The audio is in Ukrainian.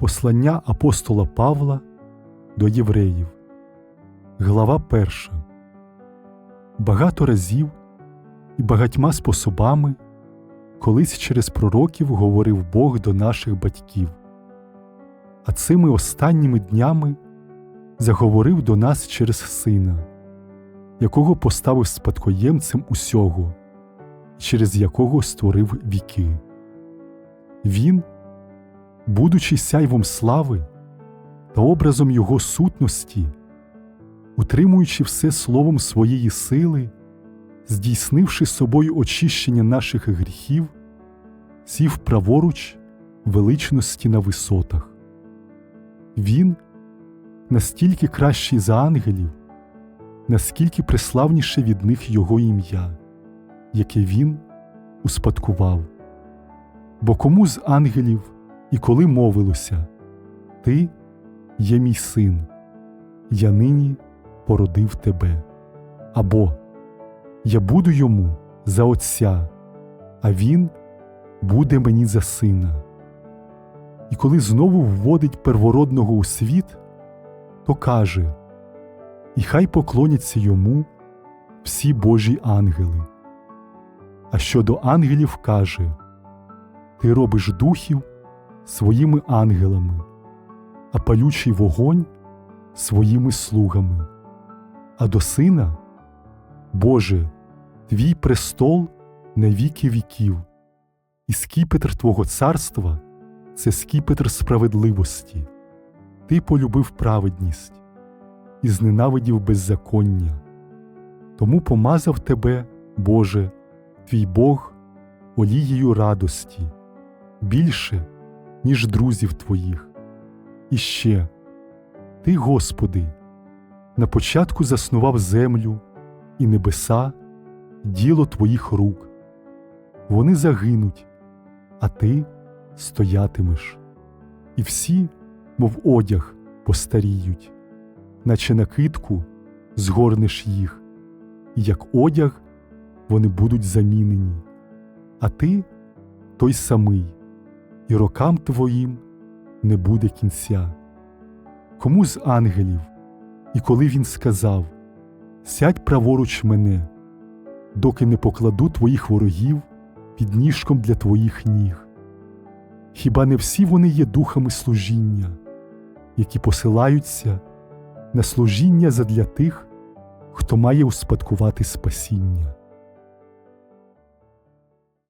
Послання апостола Павла до євреїв, глава перша. Багато разів і багатьма способами колись через пророків говорив Бог до наших батьків, а цими останніми днями заговорив до нас через Сина, якого поставив спадкоємцем усього, через якого створив віки. Він – будучи сяйвом слави та образом Його сутності, утримуючи все словом своєї сили, здійснивши собою очищення наших гріхів, сів праворуч величності на висотах. Він настільки кращий за ангелів, наскільки преславніше від них Його ім'я, яке Він успадкував. Бо кому з ангелів і коли мовилося Ти є мій син, я нині породив тебе, або Я буду йому за Отця, а Він буде мені за сина. І коли знову вводить первородного у світ, то каже І хай поклоняться йому всі Божі ангели. А щодо ангелів каже Ти робиш духів своїми ангелами, а палючий вогонь своїми слугами. А до сина, Боже, твій престол на віки віків, і скіпетр Твого царства це скіпетр справедливості. Ти полюбив праведність і зненавидів беззаконня. Тому помазав тебе, Боже, твій Бог олією радості, більше ніж друзів твоїх. І ще Ти, Господи, на початку заснував землю і небеса, діло Твоїх рук. Вони загинуть, а Ти стоятимеш, і всі, мов одяг, постаріють, наче накидку згорнеш їх, і як одяг вони будуть замінені, а ти той самий і рокам твоїм не буде кінця. Кому з ангелів, і коли він сказав Сядь праворуч мене, доки не покладу твоїх ворогів під ніжком для твоїх ніг. Хіба не всі вони є духами служіння, які посилаються на служіння задля тих, хто має успадкувати спасіння?